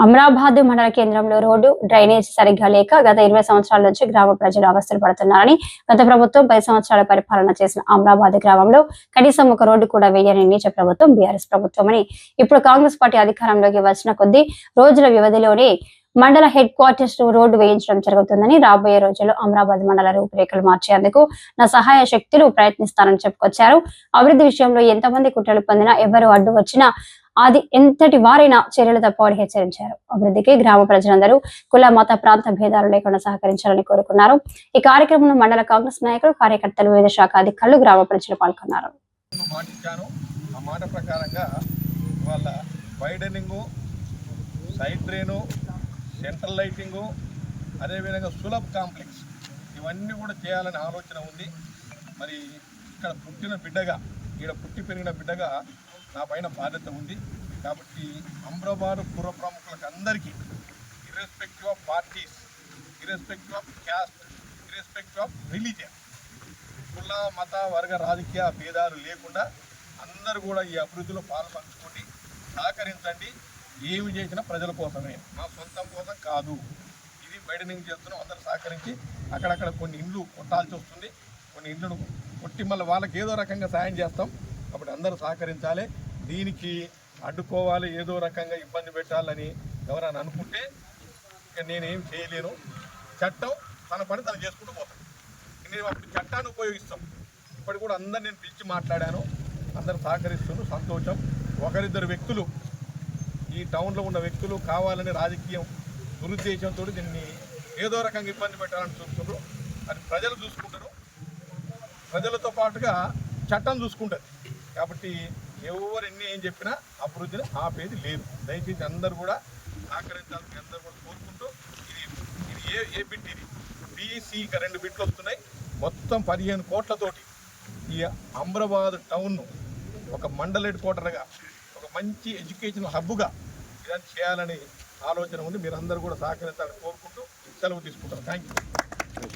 అమరాబాద్ మండల కేంద్రంలో road drainage సరిగ్గా లేక గత ఇరవై సంవత్సరాల నుంచి గ్రామ ప్రజలు అవస్థలు పడుతున్నారని గత ప్రభుత్వం పది సంవత్సరాల పరిపాలన చేసిన అమరాబాద్ గ్రామంలో కనీసం ఒక రోడ్డు కూడా వేయని నీచ ప్రభుత్వం బీఆర్ఎస్ ప్రభుత్వం అని ఇప్పుడు కాంగ్రెస్ పార్టీ అధికారంలోకి వచ్చిన కొద్ది రోజుల వ్యవధిలోనే మండల హెడ్ క్వార్టర్స్ రోడ్డు వేయించడం జరుగుతుందని రాబోయే రోజుల్లో అమరాబాద్ మండల రూపురేఖలు మార్చేందుకు నా సహాయ శక్తులు ప్రయత్నిస్తానని చెప్పుకొచ్చారు. అభివృద్ధి విషయంలో ఎంతమంది కుట్రలు పొందినా ఎవరు అడ్డు వచ్చినా అది ఎంతటి వారైనా చర్యలు తప్పవని హెచ్చరించారు. అభివృద్ధికి గ్రామ ప్రజలందరూ కుల మత ప్రాంత భేదాలు లేకుండా సహకరించాలని కోరుకున్నారు. ఈ కార్యక్రమంలో మండల కాంగ్రెస్ నాయకులు కార్యకర్తలు వివిధ శాఖ అధికారులు గ్రామ ప్రజలు పాల్గొన్నారు. మాట ప్రకారంగా ఇవాళ widening side drain central lighting అదేవిధంగా సులభ్ కాంప్లెక్స్ ఇవన్నీ కూడా చేయాలనే ఆలోచన ఉంది. మరి ఇక్కడ పుట్టిన బిడ్డగా ఇక్కడ పుట్టి పెరిగిన బిడ్డగా నా పైన బాధ్యత ఉంది. కాబట్టి అమ్రాబాద్ పుర ప్రముఖులకు అందరికీ irrespective of parties irrespective of caste irrespective of religion కుల మత వర్గ రాజకీయ భేదాలు లేకుండా అందరూ కూడా ఈ అభివృద్ధిలో పాల్పంచుకోండి సహకరించండి. ఏమి చేసినా ప్రజల కోసమే. మా సొంతం కోసం కాదు. ఇది బయట నుంచి చేస్తున్నాం అందరూ సహకరించి అక్కడక్కడ కొన్ని ఇండ్లు కొట్టాల్సి వస్తుంది. కొన్ని ఇండ్లను కొట్టి మళ్ళీ వాళ్ళకి ఏదో రకంగా సాయం చేస్తాం. కాబట్టి అందరూ సహకరించాలి. దీనికి అడ్డుకోవాలి ఏదో రకంగా ఇబ్బంది పెట్టాలని ఎవరైనా అనుకుంటే ఇక నేనేం చేయలేను. చట్టం తన పని తను చేసుకుంటూ పోతాను నేను అప్పుడు చట్టాన్ని ఉపయోగిస్తాం. ఇప్పటి కూడా అందరు నేను పిలిచి మాట్లాడాను. అందరు సహకరిస్తున్నారు. సంతోషం. ఒకరిద్దరు వ్యక్తులు ఈ టౌన్లో ఉన్న వ్యక్తులు కావాలని రాజకీయం దురుద్దేశంతో దీన్ని ఏదో రకంగా ఇబ్బంది పెట్టాలని చూస్తున్నారు. అది ప్రజలు చూసుకుంటారు. ప్రజలతో పాటుగా చట్టం చూసుకుంటుంది. కాబట్టి ఎవరు ఎన్ని ఏం చెప్పినా అభివృద్ధిని ఆపేది లేదు. దయచేసి అందరూ కూడా సహకరించాలని అందరూ కూడా కోరుకుంటూ ఇది ఇది ఏ ఏ బిట్ ఇది? బీసీ రెండు బిట్లు వస్తున్నాయి. మొత్తం పదిహేను కోట్లతోటి ఈ అమ్రాబాద్ టౌన్ను ఒక మండల్ హెడ్ క్వార్టర్గా ఒక మంచి ఎడ్యుకేషన్ హబ్గా ఇదని చేయాలని ఆలోచన ఉంది. మీరు అందరూ కూడా సహకరించాలని కోరుకుంటూ సెలవు తీసుకుంటారు థ్యాంక్ యూ